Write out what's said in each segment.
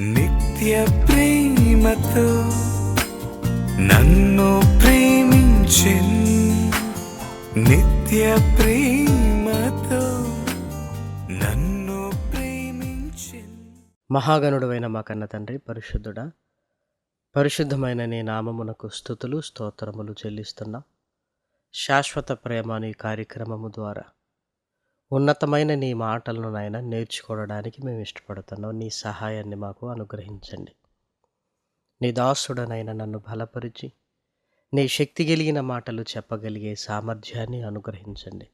నిత్య ప్రేమతో నన్ను ప్రేమించిన్ నిత్య ప్రేమతో నన్ను ప్రేమించిన్ మహాగణుడైన మా కన్న తండ్రి పరిశుద్ధుడా పరిశుద్ధమైన నీ నామమునకు స్థుతులు స్తోత్రములు చెల్లిస్తున్నాం. శాశ్వత ప్రేమ అనే కార్యక్రమము ద్వారా ఉన్నతమైన నీ మాటలను నాయన నేర్చుకోవడానికి మేము ఇష్టపడుతున్నాం. నీ సహాయాన్ని మాకు అనుగ్రహించండి. నీ దాసుడనైనా నన్ను బలపరిచి నీ శక్తి కలిగిన మాటలు చెప్పగలిగే సామర్థ్యాన్ని అనుగ్రహించండి.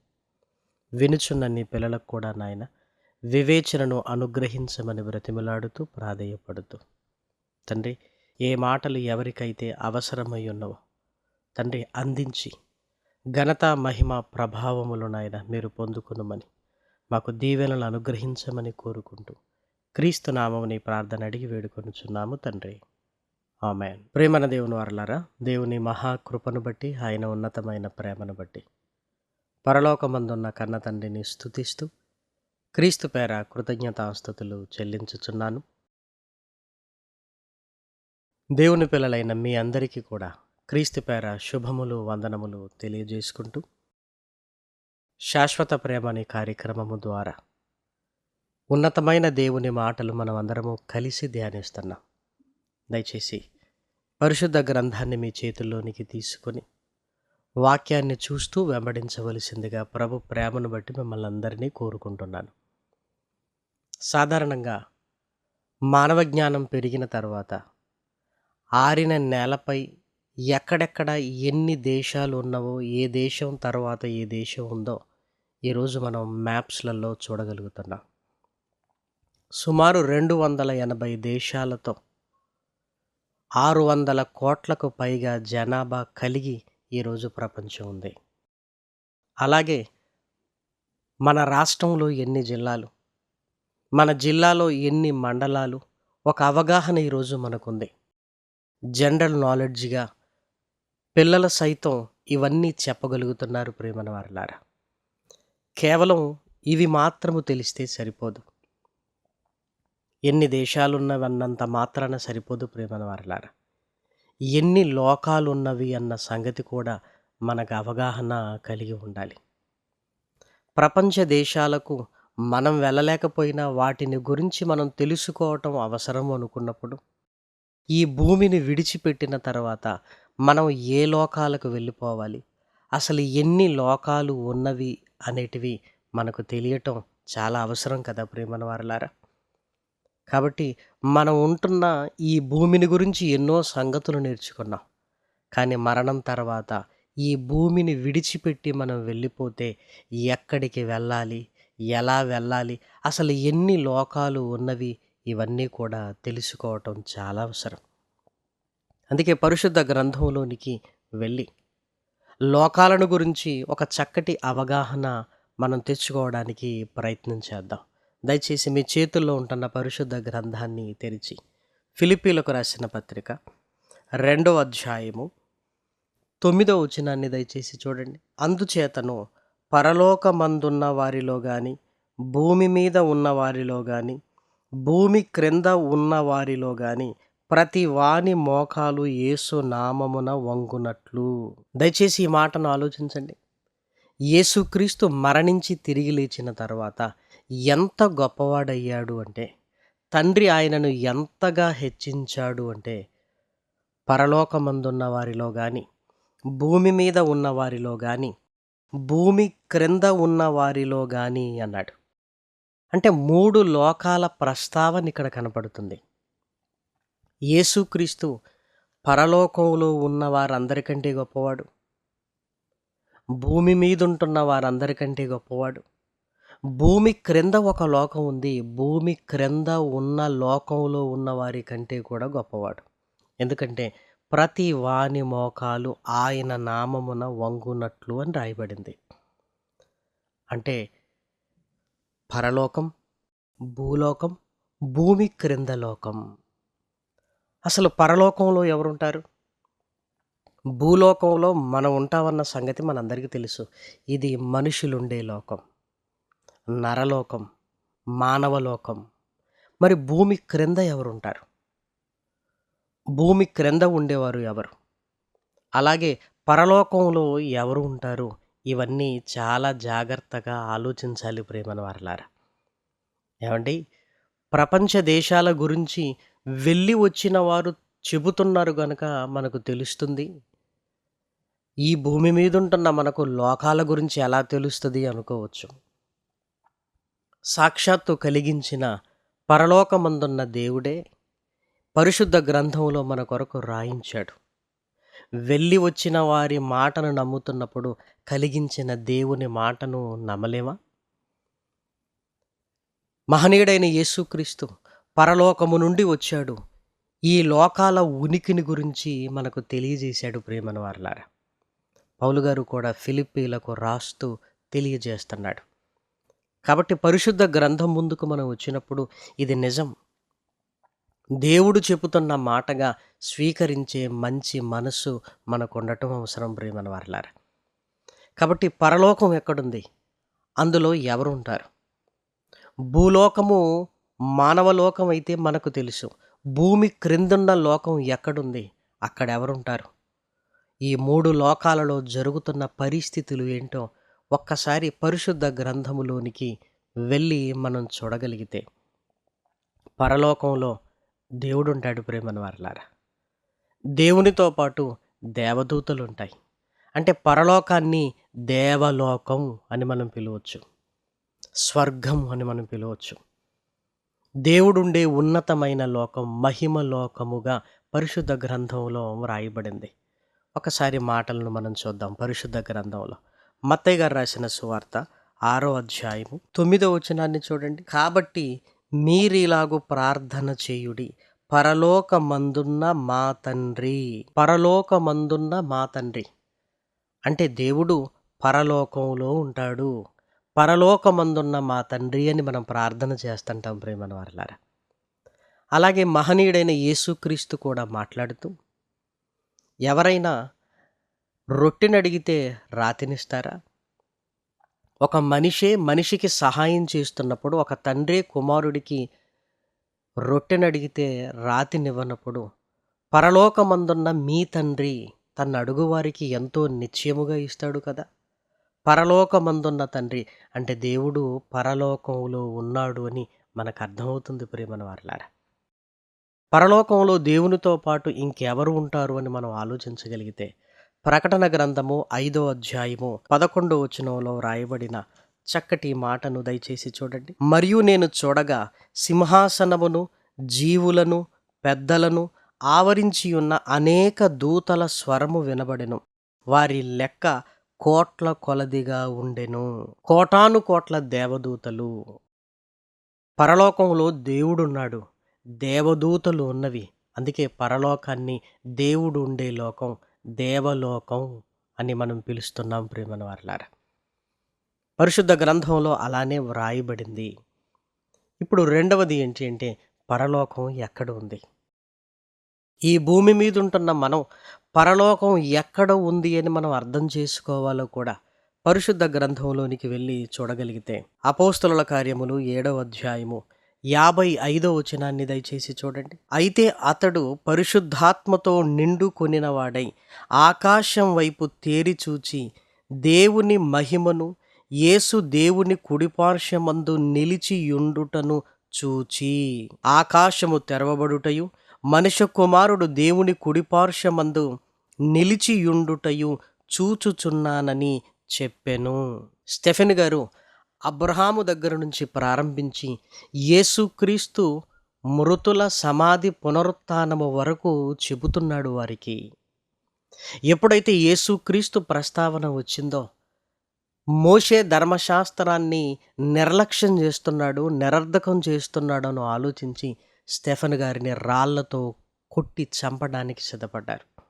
వినుచున్న నీ పిల్లలకు కూడా నాయన వివేచనను అనుగ్రహించమని బ్రతిమలాడుతూ ప్రాధేయపడుతూ. తండ్రి ఏ మాటలు ఎవరికైతే అవసరమై ఉన్నవో తండ్రి అందించి ఘనత మహిమ ప్రభావములు నాయన మీరు పొందుకునుమని మాకు దీవెనలు అనుగ్రహించమని కోరుకుంటూ క్రీస్తు నామముని ప్రార్థన అడిగి వేడుకొనుచున్నాము తండ్రి. ఆమెన్. ప్రేమన దేవుని వారలారా దేవుని మహాకృపను బట్టి ఆయన ఉన్నతమైన ప్రేమను బట్టి పరలోకమందున్న కన్న తండ్రిని స్తుతిస్తూ క్రీస్తు పేర కృతజ్ఞతాస్థుతులు చెల్లించుచున్నాను. దేవుని పిల్లలైన మీ అందరికీ కూడా క్రీస్తు పేర శుభములు వందనములు తెలియజేసుకుంటూ శాశ్వత ప్రేమ అనే కార్యక్రమము ద్వారా ఉన్నతమైన దేవుని మాటలు మనం అందరము కలిసి ధ్యానిస్తున్నాం. దయచేసి పరిశుద్ధ గ్రంథాన్ని మీ చేతుల్లోనికి తీసుకొని వాక్యాన్ని చూస్తూ వెంబడించవలసిందిగా ప్రభు ప్రేమను బట్టి మిమ్మల్ని అందరినీ కోరుకుంటున్నాను. సాధారణంగా మానవ జ్ఞానం పెరిగిన తర్వాత ఆరిన నేలపై ఎక్కడెక్కడ ఎన్ని దేశాలు ఉన్నవో ఏ దేశం తర్వాత ఏ దేశం ఉందో ఈరోజు మనం మ్యాప్స్లలో చూడగలుగుతున్నాం. సుమారు రెండు వందల ఎనభై దేశాలతో ఆరు వందల కోట్లకు పైగా జనాభా కలిగి ఈరోజు ప్రపంచం ఉంది. అలాగే మన రాష్ట్రంలో ఎన్ని జిల్లాలు మన జిల్లాలో ఎన్ని మండలాలు ఒక అవగాహన ఈరోజు మనకుంది. జనరల్ నాలెడ్జ్గా పిల్లలు సైతం ఇవన్నీ చెప్పగలుగుతున్నారు ప్రేమన వారలారా కేవలం ఇవి మాత్రము తెలిస్తే సరిపోదు. ఎన్ని దేశాలున్నవన్నంత మాత్రాన సరిపోదు ప్రేమన వారలారా ఎన్ని లోకాలు ఉన్నవి అన్న సంగతి కూడా మనకు అవగాహన కలిగి ఉండాలి. ప్రపంచ దేశాలకు మనం వెళ్ళలేకపోయినా వాటిని గురించి మనం తెలుసుకోవటం అవసరం అనుకున్నప్పుడు ఈ భూమిని విడిచిపెట్టిన తర్వాత మనం ఏ లోకాలకు వెళ్ళిపోవాలి? అసలు ఎన్ని లోకాలు ఉన్నవి అనేటివి మనకు తెలియటం చాలా అవసరం కదా ప్రేమన వారలారా కాబట్టి మనం ఉంటున్న ఈ భూమిని గురించి ఎన్నో సంగతులు నేర్చుకున్నాం. కానీ మరణం తర్వాత ఈ భూమిని విడిచిపెట్టి మనం వెళ్ళిపోతే ఎక్కడికి వెళ్ళాలి? ఎలా వెళ్ళాలి? అసలు ఎన్ని లోకాలు ఉన్నవి? ఇవన్నీ కూడా తెలుసుకోవటం చాలా అవసరం. అందుకే పరిశుద్ధ గ్రంథంలోనికి వెళ్ళి లోకాలను గురించి ఒక చక్కటి అవగాహన మనం తెచ్చుకోవడానికి ప్రయత్నం చేద్దాం. దయచేసి మీ చేతుల్లో ఉంటున్న పరిశుద్ధ గ్రంథాన్ని తెరిచి ఫిలిపీలకు రాసిన పత్రిక రెండో అధ్యాయము తొమ్మిదో వచనాన్ని దయచేసి చూడండి. అందుచేతను పరలోకమందున్న వారిలో కానీ భూమి మీద ఉన్న వారిలో కానీ భూమి క్రింద ఉన్న వారిలో కానీ ప్రతి వాని మోకాలు యేసు నామమున వంగునట్లు. దయచేసి ఈ మాటను ఆలోచించండి. యేసుక్రీస్తు మరణించి తిరిగి లేచిన తర్వాత ఎంత గొప్పవాడయ్యాడు అంటే తండ్రి ఆయనను ఎంతగా హెచ్చించాడు అంటే పరలోకమందున్న వారిలో కానీ భూమి మీద ఉన్న వారిలో కానీ భూమి క్రింద ఉన్న వారిలో కానీ అన్నాడు. అంటే మూడు లోకాల ప్రస్తావన ఇక్కడ కనపడుతుంది. యేసుక్రీస్తు పరలోకంలో ఉన్న వారందరికంటే గొప్పవాడు. భూమి మీద ఉంటున్న వారందరికంటే గొప్పవాడు. భూమి క్రింద ఒక లోకం ఉంది. భూమి క్రింద ఉన్న లోకంలో ఉన్న వారి కంటే కూడా గొప్పవాడు. ఎందుకంటే ప్రతి వాని మోకాలు ఆయన నామమున వంగునట్లు అని రాయబడింది. అంటే పరలోకం భూలోకం భూమి క్రింద లోకం. అసలు పరలోకంలో ఎవరుంటారు? భూలోకంలో మనం ఉంటామన్న సంగతి మనందరికీ తెలుసు. ఇది మనుషులుండే లోకం నరలోకం మానవలోకం. మరి భూమి క్రింద ఎవరుంటారు? భూమి క్రింద ఉండేవారు ఎవరు? అలాగే పరలోకంలో ఎవరు ఉంటారు? ఇవన్నీ చాలా జాగ్రత్తగా ఆలోచించాలి ప్రేమను వారలారా ఏమండి? ప్రపంచ దేశాల గురించి వెళ్ళి వచ్చిన వారు చెబుతున్నారు గనుక మనకు తెలుస్తుంది. ఈ భూమి మీద ఉంటున్న మనకు లోకాల గురించి ఎలా తెలుస్తుంది అనుకోవచ్చు. సాక్షాత్తు కలిగించిన పరలోకమందున్న దేవుడే పరిశుద్ధ గ్రంథంలో మన కొరకు రాయించాడు. వెళ్ళి వచ్చిన వారి మాటను నమ్ముతున్నప్పుడు కలిగించిన దేవుని మాటను నమ్మలేమా? మహనీయుడైన యేసుక్రీస్తు పరలోకము నుండి వచ్చాడు. ఈ లోకాల ఉనికిని గురించి మనకు తెలియజేశాడు ప్రేమను వారలారా పౌలు గారు కూడా ఫిలిప్పీలకు రాస్తూ తెలియజేస్తున్నాడు. కాబట్టి పరిశుద్ధ గ్రంథం ముందుకు మనం వచ్చినప్పుడు ఇది నిజం. దేవుడు చెబుతున్న మాటగా స్వీకరించే మంచి మనసు మనకు ఉండటం అవసరం ప్రేమను వారలారా కాబట్టి పరలోకం ఎక్కడుంది? అందులో ఎవరు ఉంటారు మానవ మానవలోకం అయితే మనకు తెలుసు. భూమి క్రిందున్న లోకం ఎక్కడుంది? అక్కడ ఎవరుంటారు ఈ మూడు లోకాలలో జరుగుతున్న పరిస్థితులు ఏంటో ఒక్కసారి పరిశుద్ధ గ్రంథములోనికి వెళ్ళి మనం చూడగలిగితే పరలోకంలో దేవుడు ఉంటాడు ప్రేమను వారలారా. దేవునితో పాటు దేవదూతలు ఉంటాయి అంటే పరలోకాన్ని దేవలోకం అని మనం పిలవచ్చు. స్వర్గం అని మనం పిలవచ్చు. దేవుడుండే ఉన్నతమైన లోకం మహిమ లోకముగా పరిశుద్ధ గ్రంథంలో వ్రాయబడింది. ఒకసారి మాటలను మనం చూద్దాం పరిశుద్ధ గ్రంథంలో. మత్తయ్య గారు రాసిన సువార్త ఆరో అధ్యాయము తొమ్మిదో వచనాన్ని చూడండి. కాబట్టి మీరిలాగు ప్రార్థన చేయుడి పరలోకమందున్న మా తండ్రి పరలోకమందున్న మా తండ్రి. అంటే దేవుడు పరలోకంలో ఉంటాడు. పరలోకమందున్న మా తండ్రి అని మనం ప్రార్థన చేస్తుంటాం ప్రేమన వారిలారా అలాగే మహనీయుడైన యేసుక్రీస్తు కూడా మాట్లాడుతూ ఎవరైనా రొట్టెని అడిగితే రాతినిస్తారా? ఒక మనిషే మనిషికి సహాయం చేస్తున్నప్పుడు ఒక తండ్రి కుమారుడికి రొట్టెని అడిగితే రాతినివ్వనప్పుడు పరలోకమందున్న మీ తండ్రి తన అడుగువారికి ఎంతో నిశ్చయముగా ఇస్తాడు కదా? పరలోకమందున్న తండ్రి. అంటే దేవుడు పరలోకంలో ఉన్నాడు అని మనకు అర్థమవుతుంది ప్రేమన వారలారా. పరలోకంలో దేవునితో పాటు ఇంకెవరు ఉంటారు అని మనం ఆలోచించగలిగితే ప్రకటన గ్రంథము ఐదో అధ్యాయము పదకొండో వచనంలో రాయబడిన చక్కటి మాటను దయచేసి చూడండి. మరియు నేను చూడగా సింహాసనమును జీవులను పెద్దలను ఆవరించి ఉన్న అనేక దూతల స్వరము వినబడెను. వారి లెక్క కోట్ల కొలదిగా ఉండెను. కోటాను కోట్ల దేవదూతలు. పరలోకంలో దేవుడున్నాడు. దేవదూతలు ఉన్నవి. అందుకే పరలోకాన్ని దేవుడు ఉండే లోకం దేవలోకం అని మనం పిలుస్తున్నాం ప్రేమన వారులారా పరిశుద్ధ గ్రంథంలో అలానే వ్రాయబడింది. ఇప్పుడు రెండవది ఏంటి అంటే పరలోకం ఎక్కడ ఉంది? ఈ భూమి మీద ఉంటున్న మనం పరలోకం ఎక్కడ ఉంది అని మనం అర్థం చేసుకోవాలో కూడా పరిశుద్ధ గ్రంథంలోనికి వెళ్ళి చూడగలిగితే అపోస్తుల కార్యములు ఏడవ అధ్యాయము యాభై ఐదో వచనాన్ని దయచేసి చూడండి. అయితే అతడు పరిశుద్ధాత్మతో నిండు కొనినవాడై ఆకాశం వైపు తేరి చూచి దేవుని మహిమను యేసు దేవుని కుడిపార్శ్వమందు నిలిచియుండుటను చూచి ఆకాశము తెరవబడుటయు మనుష్య కుమారుడు దేవుని కుడిపార్శ్వమందు నిలిచియుండుటయు చూచుచున్నానని చెప్పెను. స్టెఫెన్ గారు అబ్రహాము దగ్గర నుంచి ప్రారంభించి యేసుక్రీస్తు మృతుల సమాధి పునరుత్నము వరకు చెబుతున్నాడు వారికి. ఎప్పుడైతే యేసుక్రీస్తు ప్రస్తావన వచ్చిందో మోషే ధర్మశాస్త్రాన్ని నిర్లక్ష్యం చేస్తున్నాడు నిరర్ధకం చేస్తున్నాడు అని ఆలోచించి స్టెఫన్ గారిని రాళ్ళతో కొట్టి చంపడానికి సిద్ధపడ్డారు.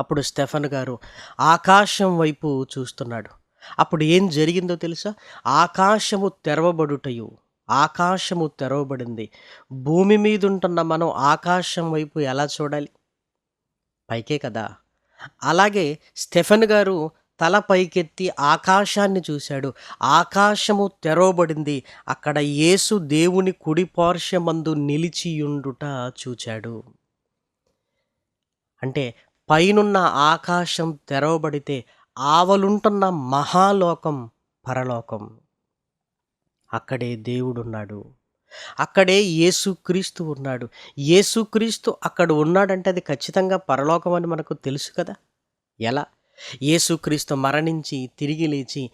అప్పుడు స్టెఫన్ గారు ఆకాశం వైపు చూస్తున్నాడు. అప్పుడు ఏం జరిగిందో తెలుసా? ఆకాశము తెరవబడుటయు ఆకాశము తెరవబడింది. భూమి మీద ఉంటున్న మనం ఆకాశం వైపు ఎలా చూడాలి? పైకే కదా. అలాగే స్టెఫెన్ గారు తల పైకెత్తి ఆకాశాన్ని చూశాడు. ఆకాశము తెరవబడింది. అక్కడ యేసు దేవుని కుడి పార్శ్వమందు నిలిచియుండుట చూచాడు. అంటే పైనున్న ఆకాశం తెరవబడితే ఆవలుంటున్న మహాలోకం పరలోకం. అక్కడే దేవుడున్నాడు. అక్కడే యేసుక్రీస్తు ఉన్నాడు. యేసుక్రీస్తు అక్కడ ఉన్నాడంటే అది ఖచ్చితంగా పరలోకం అని మనకు తెలుసు కదా? ఎలా? యేసుక్రీస్తు మరణించి తిరిగి లేచి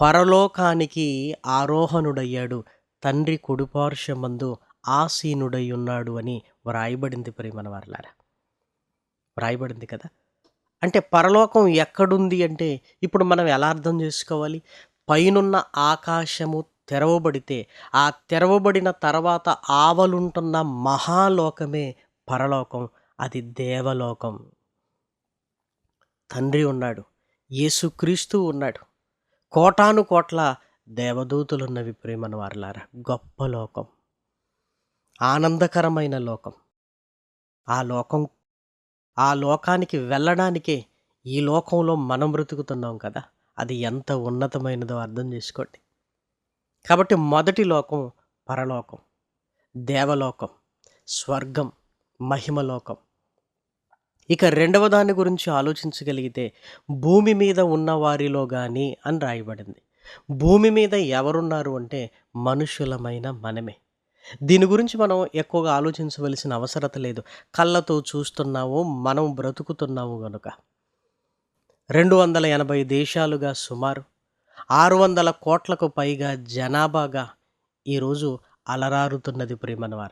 పరలోకానికి ఆరోహణుడయ్యాడు. తండ్రి కొడుపార్షమందు ఆసీనుడై ఉన్నాడు అని వ్రాయబడింది ప్రేమన వారలారా వ్రాయబడింది కదా? అంటే పరలోకం ఎక్కడుంది అంటే ఇప్పుడు మనం ఎలా అర్థం చేసుకోవాలి? పైనున్న ఆకాశము తెరవబడితే ఆ తెరవబడిన తర్వాత ఆవలుంటున్న మహాలోకమే పరలోకం అది దేవలోకం. తండ్రి ఉన్నాడు యేసుక్రీస్తు ఉన్నాడు. కోటాను కోట్ల దేవదూతులున్నవి ప్రేమను వారలారా. గొప్ప లోకం. ఆనందకరమైన లోకం. ఆ లోకం ఆ లోకానికి వెళ్ళడానికే ఈ లోకంలో మనం బ్రతుకుతున్నాం కదా. అది ఎంత ఉన్నతమైనదో అర్థం చేసుకోండి. కాబట్టి మొదటి లోకం పరలోకం దేవలోకం స్వర్గం మహిమలోకం. ఇక రెండవ దాని గురించి ఆలోచించగలిగితే భూమి మీద ఉన్న వారిలో కానీ అని రాయబడింది. భూమి మీద ఎవరున్నారు అంటే మనుషులమైన మనమే. దీని గురించి మనం ఎక్కువగా ఆలోచించవలసిన అవసరత లేదు. కళ్ళతో చూస్తున్నాము మనం బ్రతుకుతున్నాము కనుక రెండు వందల ఎనభై దేశాలుగా సుమారు ఆరు వందల కోట్లకు పైగా జనాభాగా ఈరోజు అలరారుతున్నది ప్రేమన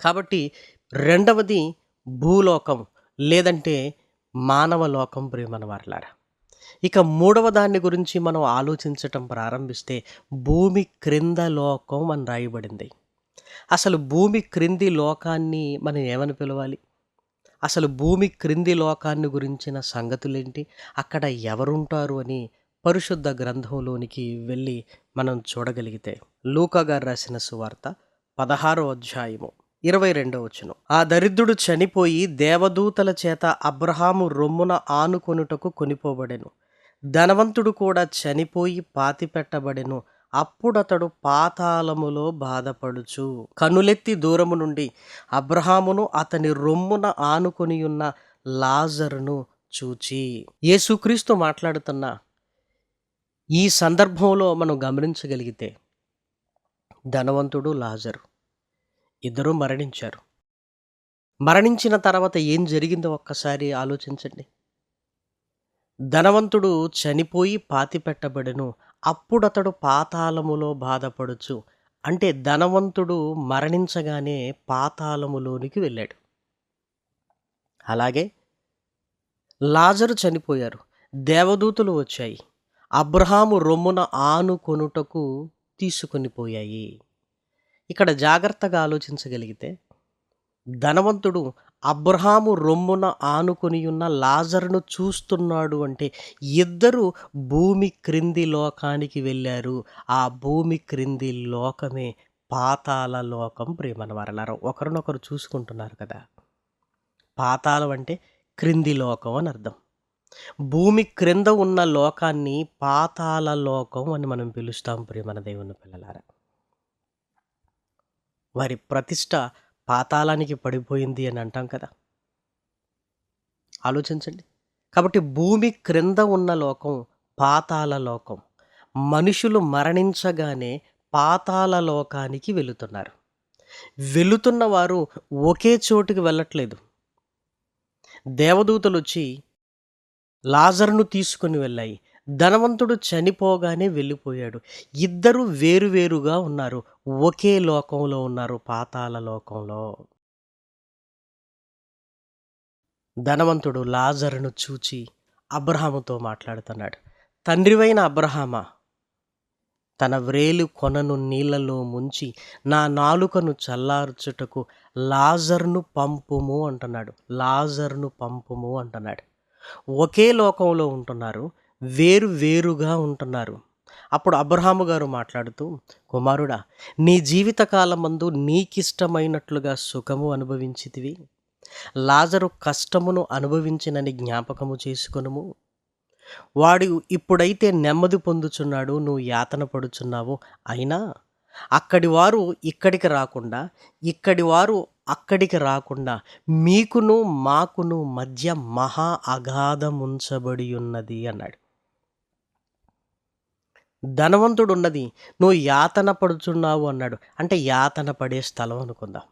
కాబట్టి రెండవది భూలోకం లేదంటే మానవ లోకం ప్రేమన వారలారా ఇక మూడవ దాన్ని గురించి మనం ఆలోచించటం ప్రారంభిస్తే భూమి క్రింద లోకం అని రాయబడింది. అసలు భూమి క్రింది లోకాన్ని మనం ఏమని పిలవాలి? అసలు భూమి క్రింది లోకాన్ని గురించిన సంగతులేంటి? అక్కడ ఎవరుంటారు అని పరిశుద్ధ గ్రంథంలోనికి వెళ్ళి మనం చూడగలిగితే లూకా గారు రాసిన సువార్త పదహారో అధ్యాయము ఇరవై రెండో వచ్చును ఆ దరిద్రుడు చనిపోయి దేవదూతల చేత అబ్రహాము రొమ్మున ఆనుకొనుటకు కొనిపోబడెను. ధనవంతుడు కూడా చనిపోయి పాతిపెట్టబడెను అప్పుడతడు పాతాళములో బాధపడుచు. కనులెత్తి దూరము నుండి అబ్రహామును అతని రొమ్మున ఆనుకొని ఉన్న లాజరును చూచి. యేసుక్రీస్తు మాట్లాడుతున్న ఈ సందర్భంలో మనం గమనించగలిగితే ధనవంతుడు లాజరు. ఇద్దరూ మరణించారు. మరణించిన తర్వాత ఏం జరిగిందో ఒక్కసారి ఆలోచించండి. ధనవంతుడు చనిపోయి పాతిపెట్టబడెను అప్పుడు అతడు పాతాళములో బాధపడుచు అంటే ధనవంతుడు మరణించగానే పాతాళములోనికి వెళ్ళాడు. అలాగే లాజరు చనిపోయారు దేవదూతలు వచ్చాయి అబ్రహాము రొమ్మున ఆనుకొనుటకు తీసుకొని పోయాయి. ఇక్కడ జాగ్రత్తగా ఆలోచించగలిగితే ధనవంతుడు అబ్రహాము రొమ్మున ఆనుకొని ఉన్న లాజరును చూస్తున్నాడు అంటే ఇద్దరు భూమి క్రింది లోకానికి వెళ్ళారు. ఆ భూమి క్రింది లోకమే పాతాల లోకం ప్రేమన ఒకరినొకరు చూసుకుంటున్నారు కదా. పాతాళం అంటే క్రింది లోకం అని అర్థం. భూమి క్రింద ఉన్న లోకాన్ని పాతాల లోకం అని మనం పిలుస్తాం ప్రేమన దేవుని పిల్లలారా. వారి ప్రతిష్ట పాతాళానికి పడిపోయింది అని అంటాం కదా. ఆలోచించండి. కాబట్టి భూమి క్రింద ఉన్న లోకం పాతాల లోకం. మనుషులు మరణించగానే పాతాల లోకానికి వెళుతున్నారు. వెళుతున్న వారు ఒకే చోటుకి వెళ్ళట్లేదు. దేవదూతలు వచ్చి లాజర్ను తీసుకొని వెళ్ళాయి. ధనవంతుడు చనిపోగానే వెళ్ళిపోయాడు. ఇద్దరు వేరువేరుగా ఉన్నారు. ఒకే లోకంలో ఉన్నారు పాతాల లోకంలో. ధనవంతుడు లాజరును చూచి అబ్రహాముతో మాట్లాడుతున్నాడు. తండ్రివైన అబ్రహామా తన వ్రేలు కొనను నీళ్ళలో ముంచి నా నాలుకను చల్లార్చుటకు లాజర్ను పంపుము అంటున్నాడు. లాజర్ను పంపుము అంటున్నాడు. ఒకే లోకంలో ఉంటున్నారు. వేరు వేరుగా ఉంటున్నారు. అప్పుడు అబ్రహాము గారు మాట్లాడుతూ కుమారుడా నీ జీవితకాలమందు నీకిష్టమైనట్లుగా సుఖము అనుభవించితివి. లాజరు కష్టమును అనుభవించినని జ్ఞాపకము చేసుకొనుము. వాడు ఇప్పుడైతే నెమ్మది పొందుచున్నాడు నువ్వు యాతన పడుచున్నావు. అయినా అక్కడి వారు ఇక్కడికి రాకుండా ఇక్కడి వారు అక్కడికి రాకుండా మీకును మాకును మధ్య మహా అగాధం ఉంచబడి ఉన్నది అన్నాడు. ధనవంతుడు ఉన్నది నువ్వు యాతన పడుచున్నావు అన్నాడు. అంటే యాతన పడే స్థలం అనుకుందాం.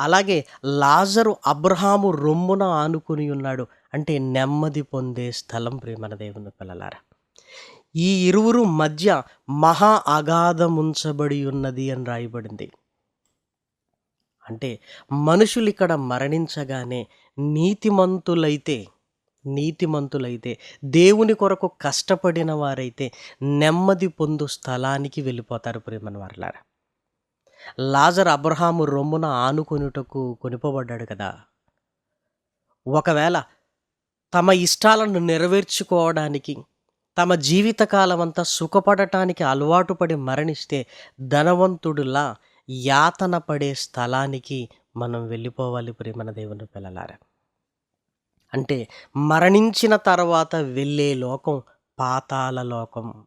అలాగే లాజరు అబ్రహాము రొమ్మున ఆనుకుని ఉన్నాడు. అంటే నెమ్మది పొందే స్థలం ప్రేమన దేవుని పిల్లలారా. ఈ ఇరువురు మధ్య మహా అగాధం ఉంచబడి ఉన్నది అని రాయబడింది. అంటే మనుషులు ఇక్కడ మరణించగానే నీతిమంతులైతే నీతిమంతులైతే దేవుని కొరకు కష్టపడిన వారైతే నెమ్మది పొందు స్థలానికి వెళ్ళిపోతారు ప్రేమని వారిలారా లాజర్ అబ్రహాము రొమ్మున ఆనుకొనుటకు కొనిపబడ్డాడు కదా. ఒకవేళ తమ ఇష్టాలను నెరవేర్చుకోవడానికి తమ జీవితకాలం అంతా సుఖపడటానికి అలవాటు పడి మరణిస్తే ధనవంతుడులా యాతన పడే స్థలానికి మనం వెళ్ళిపోవాలి ప్రేమన దేవుని పిల్లలారా. అంటే మరణించిన తర్వాత వెళ్ళే లోకం పాతాల లోకం.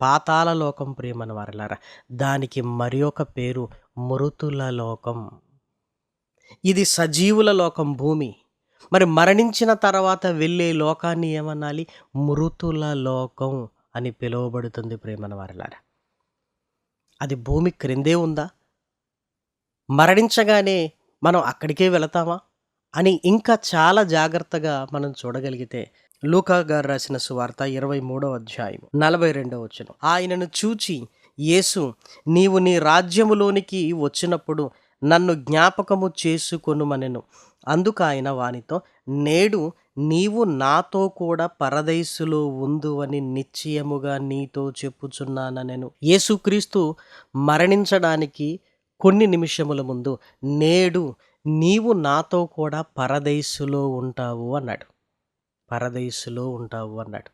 పాతాల లోకం ప్రేమన వారలారా దానికి మరి ఒక పేరు మృతుల లోకం. ఇది సజీవుల లోకం భూమి. మరి మరణించిన తర్వాత వెళ్ళే లోకాన్ని ఏమనాలి? మృతుల లోకం అని పిలువబడుతుంది ప్రేమన వారిలారా. అది భూమి క్రిందే ఉందా? మరణించగానే మనం అక్కడికే వెళతామా? అని ఇంకా చాలా జాగ్రత్తగా మనం చూడగలిగితే లూకా గారు రాసిన సువార్త ఇరవై మూడవ అధ్యాయం నలభై రెండవ వచ్చును ఆయనను చూచి యేసు నీవు నీ రాజ్యములోనికి వచ్చినప్పుడు నన్ను జ్ఞాపకము చేసుకొనుమనెను. అందుకు ఆయన వానితో నేడు నీవు నాతో కూడా పరదైసులో ఉందు అని నిశ్చయముగా నీతో చెప్పుచున్నానెను యేసుక్రీస్తు మరణించడానికి కొన్ని నిమిషముల ముందు నేడు నీవు నాతో కూడా పరదైసులో ఉంటావు అన్నాడు. పరదైసులో ఉంటావు అన్నాడు.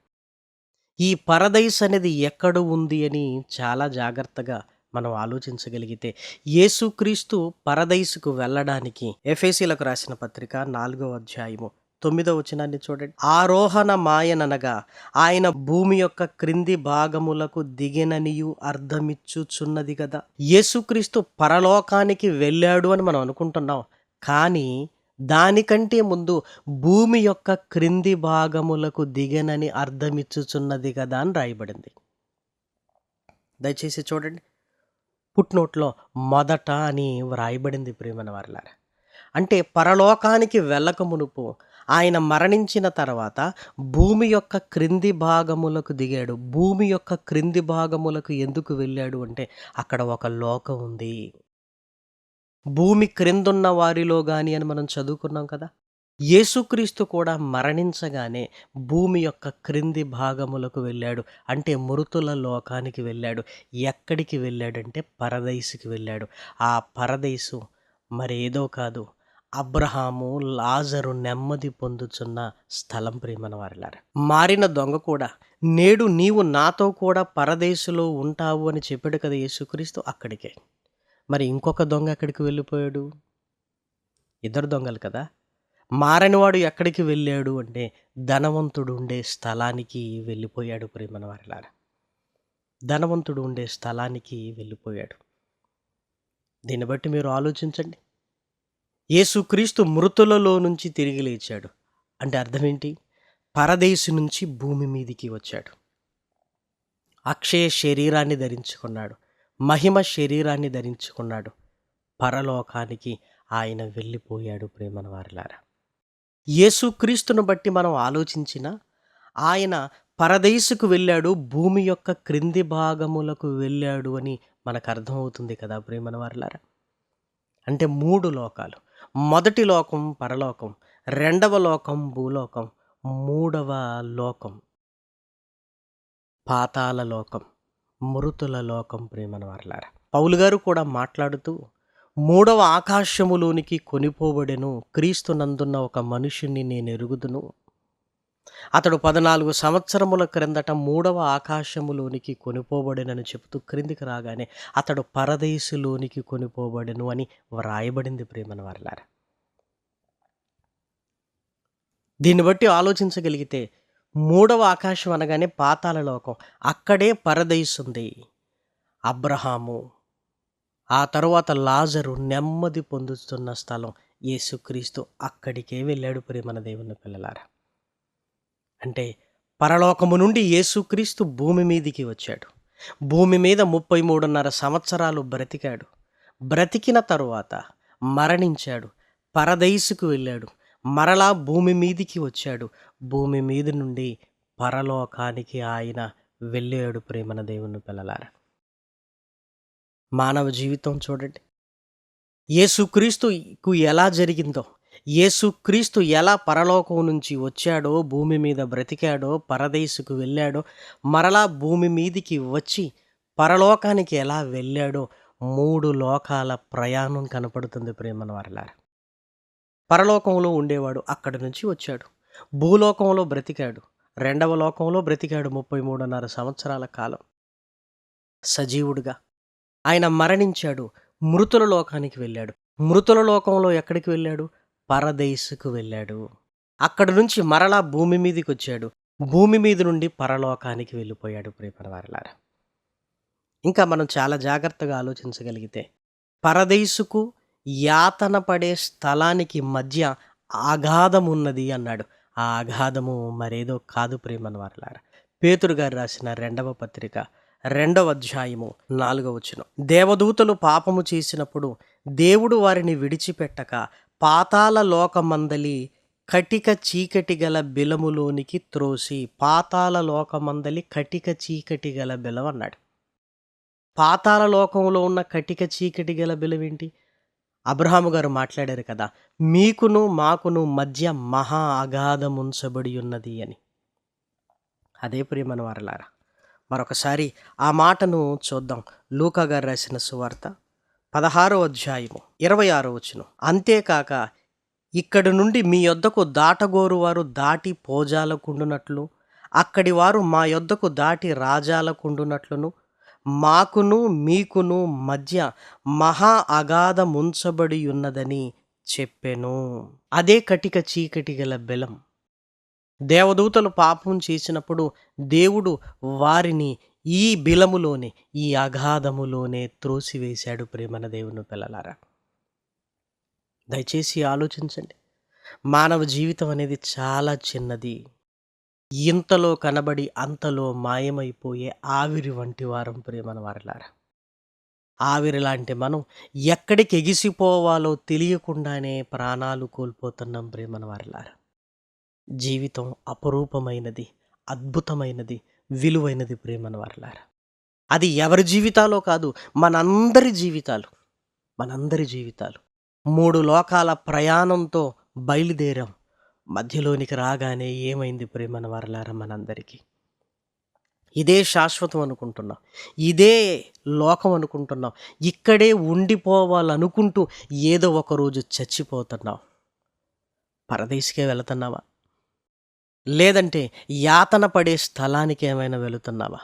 ఈ పరదైస్ అనేది ఎక్కడ ఉంది అని చాలా జాగ్రత్తగా మనం ఆలోచించగలిగితే యేసుక్రీస్తు పరదైసుకు వెళ్ళడానికి ఎఫ్ఏసీలకు రాసిన పత్రిక నాలుగో అధ్యాయము తొమ్మిదో వచనాన్ని చూడండి. ఆరోహణ మాయననగా ఆయన భూమి యొక్క క్రింది భాగములకు దిగిననియు అర్థమిచ్చుచున్నది కదా యేసుక్రీస్తు పరలోకానికి వెళ్ళాడు అని మనం అనుకుంటున్నాం. కానీ దానికంటే ముందు భూమి యొక్క క్రింది భాగములకు దిగెనని అర్థమిచ్చుచున్నది కదా అని రాయబడింది. దయచేసి చూడండి. పుట్నోట్లో మొదట అని వ్రాయబడింది ప్రేమన వారిలారా అంటే పరలోకానికి వెళ్ళక మునుపు ఆయన మరణించిన తర్వాత భూమి యొక్క క్రింది భాగములకు దిగాడు. భూమి యొక్క క్రింది భాగములకు ఎందుకు వెళ్ళాడు అంటే అక్కడ ఒక లోకం ఉంది. భూమి క్రిందున్న వారిలో కానీ అని మనం చదువుకున్నాం కదా? యేసుక్రీస్తు కూడా మరణించగానే భూమి యొక్క క్రింది భాగములకు వెళ్ళాడు. అంటే మృతుల లోకానికి వెళ్ళాడు. ఎక్కడికి వెళ్ళాడంటే పరదైసుకి వెళ్ళాడు. ఆ పరదైసు మరేదో కాదు. అబ్రహాము లాజరు నెమ్మది పొందుచున్న స్థలం ప్రేమన వారిలారా. మారిన దొంగ కూడా నేడు నీవు నాతో కూడా పరదేశులో ఉంటావు అని చెప్పాడు కదా యేసుక్రీస్తు అక్కడికే. మరి ఇంకొక దొంగ ఎక్కడికి వెళ్ళిపోయాడు? ఇద్దరు దొంగలు కదా. మారనివాడు ఎక్కడికి వెళ్ళాడు అంటే ధనవంతుడు ఉండే స్థలానికి వెళ్ళిపోయాడు ప్రేమన వారిలారా. ధనవంతుడు ఉండే స్థలానికి వెళ్ళిపోయాడు. దీన్ని బట్టి మీరు ఆలోచించండి. యేసుక్రీస్తు మృతులలో నుంచి తిరిగి లేచాడు. అంటే అర్థమేంటి? పరదేశి నుంచి భూమి మీదికి వచ్చాడు. అక్షయ శరీరాన్ని ధరించుకున్నాడు. మహిమ శరీరాన్ని ధరించుకున్నాడు. పరలోకానికి ఆయన వెళ్ళిపోయాడు ప్రేమన వారిలారా యేసుక్రీస్తును బట్టి మనం ఆలోచించిన ఆయన పరదేశుకు వెళ్ళాడు భూమి యొక్క క్రింది భాగములకు వెళ్ళాడు అని మనకు అర్థమవుతుంది కదా ప్రేమన వారిలారా అంటే మూడు లోకాలు. మొదటి లోకం పరలోకం రెండవ లోకం భూలోకం మూడవ లోకం. పాతాల లోకం మృతుల లోకం ప్రేమన వర్లార పౌలు గారు కూడా మాట్లాడుతూ మూడవ ఆకాశములోనికి కొనిపోబడెను క్రీస్తు నందున్న ఒక మనుషుణ్ణి నేను ఎరుగుదును అతడు పద్నాలుగు సంవత్సరముల క్రిందట మూడవ ఆకాశములోనికి కొనిపోబడినని చెబుతూ క్రిందికి రాగానే అతడు పరదేశులోనికి కొనిపోబడెను అని వ్రాయబడింది ప్రేమన వారిలారా. దీన్ని బట్టి ఆలోచించగలిగితే మూడవ ఆకాశం అనగానే పాతాల లోకం. అక్కడే పరదైసుంది అబ్రహాము. ఆ తరువాత లాజరు నెమ్మది పొందుతున్న స్థలం యేసుక్రీస్తు. అక్కడికే వెళ్ళాడు ప్రేమన దేవుని పిల్లలారా. అంటే పరలోకము నుండి యేసుక్రీస్తు భూమి మీదికి వచ్చాడు. భూమి మీద ముప్పై మూడున్నర సంవత్సరాలు బ్రతికాడు. బ్రతికిన తరువాత మరణించాడు. పరదైసుకు వెళ్ళాడు. మరలా భూమి మీదికి వచ్చాడు. భూమి మీద నుండి పరలోకానికి ఆయన వెళ్ళాడు ప్రేమన దేవుని పిల్లలారా. మానవ జీవితం చూడండి. యేసుక్రీస్తుకు ఎలా జరిగిందో యేసుక్రీస్తు ఎలా పరలోకం నుంచి వచ్చాడో భూమి మీద బ్రతికాడో పరదేశుకు వెళ్ళాడో మరలా భూమి మీదికి వచ్చి పరలోకానికి ఎలా వెళ్ళాడో మూడు లోకాల ప్రయాణం కనపడుతుంది ప్రేమన వారలారా. పరలోకంలో ఉండేవాడు అక్కడి నుంచి వచ్చాడు. భూలోకంలో బ్రతికాడు. రెండవ లోకంలో బ్రతికాడు ముప్పై మూడున్నర సంవత్సరాల కాలం. సజీవుడుగా. ఆయన మరణించాడు. మృతుల లోకానికి వెళ్ళాడు. మృతుల లోకంలో ఎక్కడికి వెళ్ళాడు? పరదేశుకు వెళ్ళాడు. అక్కడి నుంచి మరలా భూమి మీదకి వచ్చాడు భూమి మీద నుండి పరలోకానికి వెళ్ళిపోయాడు ప్రేమల ఇంకా మనం చాలా జాగ్రత్తగా ఆలోచించగలిగితే పరదేశుకు యాతన పడే స్థలానికి మధ్య ఆఘాధం ఉన్నది అన్నాడు. ఆ ఆఘాధము మరేదో కాదు ప్రేమన వారలారా పేతురు గారు రాసిన రెండవ పత్రిక రెండవ అధ్యాయము నాలుగవ వచనం. దేవదూతలు పాపము చేసినప్పుడు దేవుడు వారిని విడిచిపెట్టక పాతాల లోకమందలి కటిక చీకటి గల బిలములోనికి త్రోసి పాతాల లోకమందలి కటిక చీకటి గల బిలం అన్నాడు. పాతాల లోకంలో ఉన్న కటిక చీకటి గల బిలవేంటి? అబ్రహాము గారు మాట్లాడారు కదా మీకును మాకును మధ్య మహా అగాధం ఉంచబడి ఉన్నది అని. అదే ప్రియమన వారలారా మరొకసారి ఆ మాటను చూద్దాం. లూకా గారు రాసిన సువార్త పదహారో అధ్యాయము ఇరవై ఆరో వచనం. అంతేకాక ఇక్కడి నుండి మీ యొద్దకు దాటగోరు వారు దాటి పోజాలకుండునట్లు అక్కడి వారు మా యొద్దకు దాటి రాజాలకుండునట్లును మాకును మీకును మధ్య మహా అగాధముంచబడి ఉన్నదని చెప్పెను. అదే కటిక చీకటి గల బెలం. దేవదూతలు పాపం చేసినప్పుడు దేవుడు వారిని ఈ బిలములోనే ఈ అగాధములోనే త్రోసివేశాడు ప్రేమన దేవుని పిల్లలారా. దయచేసి ఆలోచించండి. మానవ జీవితం అనేది చాలా చిన్నది. ఇంతలో కనబడి అంతలో మాయమైపోయే ఆవిరి వంటి వారం ప్రేమన వారలారా. ఆవిరి లాంటి మనం ఎక్కడికి ఎగిసిపోవాలో తెలియకుండానే ప్రాణాలు కోల్పోతున్నాం ప్రేమన వారలారా. జీవితం అపరూపమైనది అద్భుతమైనది విలువైనది ప్రేమను వారలారా అది ఎవరి జీవితాలో కాదు మనందరి జీవితాలు. మనందరి జీవితాలు. మూడు లోకాల ప్రయాణంతో బయలుదేరాం. మధ్యలోనికి రాగానే ఏమైంది ప్రేమను వరలారా మనందరికీ? ఇదే శాశ్వతం అనుకుంటున్నాం. ఇదే లోకం అనుకుంటున్నాం. ఇక్కడే ఉండిపోవాలనుకుంటూ ఏదో ఒకరోజు చచ్చిపోతున్నాం. పరదేశికే వెళుతున్నావా? లేదంటే యాతన పడే స్థలానికి ఏమైనా వెళుతున్నావా?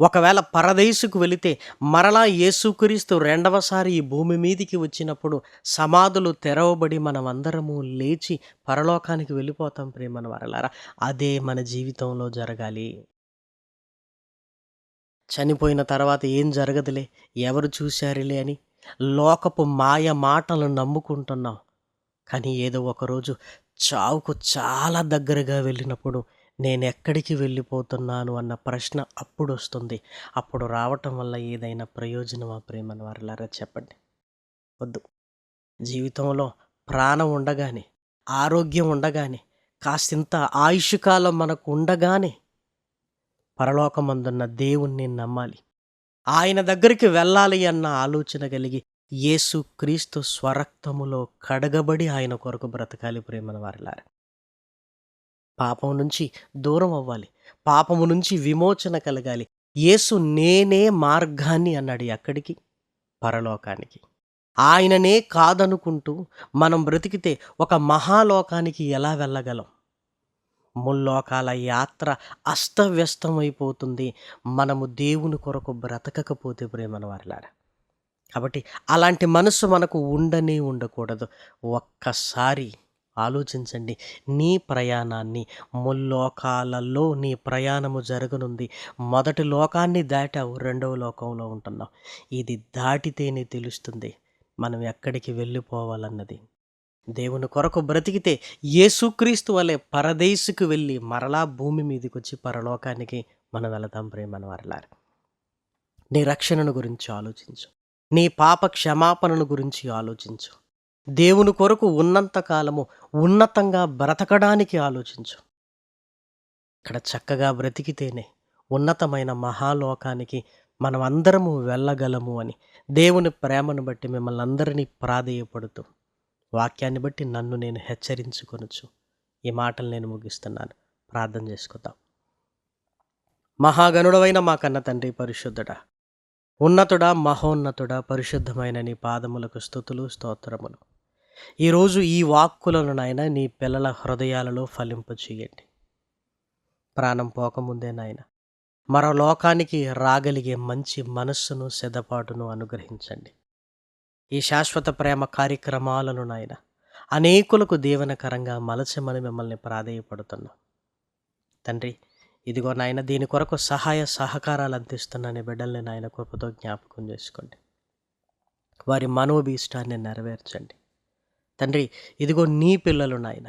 ఒకవేళ పరదేశుకు వెళితే మరలా యేసుక్రీస్తు రెండవసారి ఈ భూమి మీదికి వచ్చినప్పుడు సమాధులు తెరవబడి మనమందరము లేచి పరలోకానికి వెళ్ళిపోతాం ప్రేమను వరలారా. అదే మన జీవితంలో జరగాలి. చనిపోయిన తర్వాత ఏం జరగదులే? ఎవరు చూశారులే అని లోకపు మాయ మాటలు నమ్ముకుంటున్నాం. కానీ ఏదో ఒకరోజు చావుకు చాలా దగ్గరగా వెళ్ళినప్పుడు నేను ఎక్కడికి వెళ్ళిపోతున్నాను అన్న ప్రశ్న అప్పుడు వస్తుంది. అప్పుడు రావటం వల్ల ఏదైనా ప్రయోజనమా ప్రేమన వారిలారా చెప్పండి. వద్దు. జీవితంలో ప్రాణం ఉండగానే ఆరోగ్యం ఉండగానే కాసింత ఆయుష్కాలం మనకు ఉండగానే పరలోకమందున్న దేవుణ్ణి నమ్మాలి. ఆయన దగ్గరికి వెళ్ళాలి అన్న ఆలోచన కలిగి యేసు క్రీస్తు స్వరక్తములో కడగబడి ఆయన కొరకు బ్రతకాలి ప్రేమన వారిలారా. పాపం నుంచి దూరం అవ్వాలి. పాపము నుంచి విమోచన కలగాలి. యేసు నేనే మార్గాన్ని అన్నాడు ఎక్కడికి పరలోకానికి. ఆయననే కాదనుకుంటూ మనం బ్రతికితే ఒక మహాలోకానికి ఎలా వెళ్ళగలం? ముల్లోకాల యాత్ర అస్తవ్యస్తమైపోతుంది. మనము దేవుని కొరకు బ్రతకకపోతే ప్రేమన వారిలారా. కాబట్టి అలాంటి మనసు మనకు ఉండనే ఉండకూడదు. ఒక్కసారి ఆలోచించండి. నీ ప్రయాణాన్ని ముల్లోకాలలో నీ ప్రయాణము జరగనుంది. మొదటి లోకాన్ని దాటావు రెండవ లోకంలో ఉంటున్నావు. ఇది దాటితేనే తెలుస్తుంది మనం ఎక్కడికి వెళ్ళిపోవాలన్నది. దేవుని కొరకు బ్రతికితే యేసుక్రీస్తు వలె పరదేశుకు వెళ్ళి మరలా భూమి మీదకి వచ్చి పరలోకానికి మనం వెళతాం ప్రేమను వరలారు. నీ రక్షణను గురించి ఆలోచించు. నీ పాప క్షమాపణను గురించి ఆలోచించు. దేవుని కొరకు ఉన్నంత కాలము ఉన్నతంగా బ్రతకడానికి ఆలోచించు. ఇక్కడ చక్కగా బ్రతికితేనే ఉన్నతమైన మహాలోకానికి మనం అందరము వెళ్ళగలము అని దేవుని ప్రేమను బట్టి మిమ్మల్ని అందరినీ ప్రాధేయపడుతూ వాక్యాన్ని బట్టి నన్ను నేను హెచ్చరించుకొనొచ్చు ఈ మాటలు నేను ముగిస్తున్నాను. ప్రార్థన చేసుకుందాం. మహాగణుడవైన మా కన్న తండ్రి పరిశుద్ధుడా ఉన్నతుడా మహోన్నతుడా పరిశుద్ధమైన నీ పాదములకు స్థుతులు స్తోత్రములు. ఈరోజు ఈ వాక్కులను నాయన నీ పిల్లల హృదయాలలో ఫలింపు చేయండి. ప్రాణం పోకముందే నాయన మరో లోకానికి రాగలిగే మంచి మనస్సును సిద్ధపాటును అనుగ్రహించండి. ఈ శాశ్వత ప్రేమ కార్యక్రమాలను నాయన అనేకులకు దీవెనకరంగా మలచమని మిమ్మల్ని ప్రాధేయపడుతున్నాం. తండ్రి ఇదిగో నాయన దీని కొరకు సహాయ సహకారాలు అందిస్తున్న నీ బిడ్డల్ని నాయన కృపతో జ్ఞాపకం చేసుకోండి. వారి మనోభీష్టాన్ని నెరవేర్చండి. తండ్రి ఇదిగో నీ పిల్లలు నాయన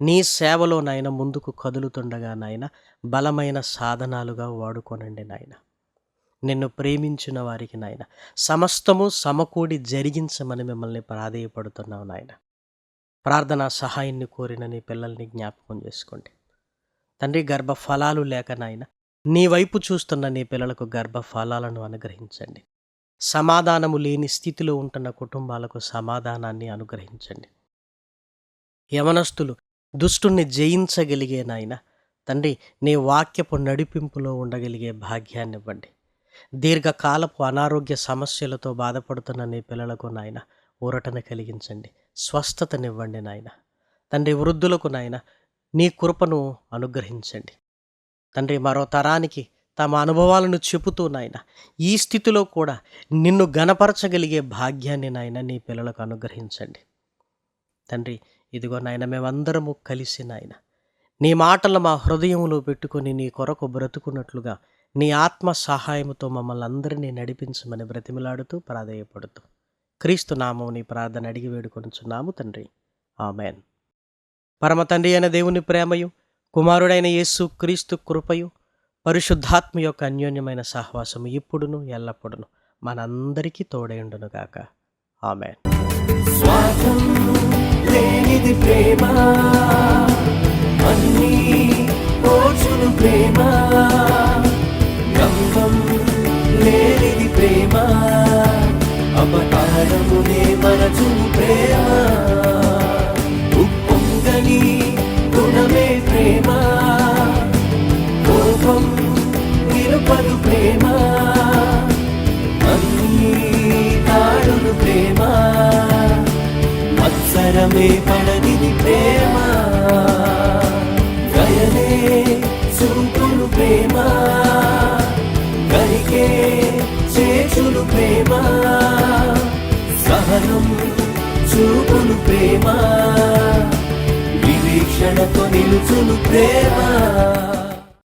నీ సేవలో నాయన ముందుకు కదులుతుండగా నాయన బలమైన సాధనాలుగా వాడుకోనండి నాయన. నిన్ను ప్రేమించిన వారికి నాయన సమస్తము సమకూడి జరిగించమని మిమ్మల్ని ప్రాధేయపడుతున్నావు నాయన. ప్రార్థనా సహాయాన్ని కోరిన నీ పిల్లల్ని జ్ఞాపకం చేసుకోండి. తండ్రి గర్భ ఫలాలు లేక నాయన నీ వైపు చూస్తున్న నీ పిల్లలకు గర్భ ఫలాలను అనుగ్రహించండి. సమాధానము లేని స్థితిలో ఉంటున్న కుటుంబాలకు సమాధానాన్ని అనుగ్రహించండి. యమనస్తులు దుష్టుణ్ణి జయించగలిగే నాయన తండ్రి నీ వాక్యపు నడిపింపులో ఉండగలిగే భాగ్యాన్ని ఇవ్వండి దీర్ఘకాలపు అనారోగ్య సమస్యలతో బాధపడుతున్న నీ పిల్లలకు నాయన ఊరటను కలిగించండి. స్వస్థతనివ్వండి నాయన. తండ్రి వృద్ధులకు నాయన నీ కృపను అనుగ్రహించండి. తండ్రి మరో తరానికి తమ అనుభవాలను చెబుతూ నాయన ఈ స్థితిలో కూడా నిన్ను గనపరచగలిగే భాగ్యాన్ని నాయన నీ పిల్లలకు అనుగ్రహించండి. తండ్రి ఇదిగో నాయన మేమందరము కలిసి నాయన నీ మాటలు మా హృదయంలో పెట్టుకొని నీ కొరకు బ్రతుకున్నట్లుగా నీ ఆత్మ సహాయముతో మమ్మల్ని అందరినీ నడిపించమని బ్రతిమిలాడుతూ ప్రాధేయపడుతూ క్రీస్తు నామం నీ ప్రార్థన అడిగి వేడుకొనుచున్నాము తండ్రి. ఆమెన్. పరమ తండ్రి అయిన దేవుని ప్రేమయు కుమారుడైన యేసు క్రీస్తు కృపయు పరిశుద్ధాత్మ యొక్క అన్యోన్యమైన సహవాసము ఇప్పుడును ఎల్లప్పుడును మనందరికీ తోడైండును గాక. ఆమె లేనిది ప్రేమ అన్నీ ఓర్చును ప్రేమ. గంగం లేనిది ప్రేమ అపకారమునే మరచును ప్రేమ. నిలుపదు ప్రేమ. అన్నీ తాడును ప్రేమ. మత్సరమే పడనిది ప్రేమ. గయనే చూపును ప్రేమ. గరికే చేచును ప్రేమ. సహనం చూపును ప్రేమ. వివీక్షణతో నిలుచును ప్రేమ.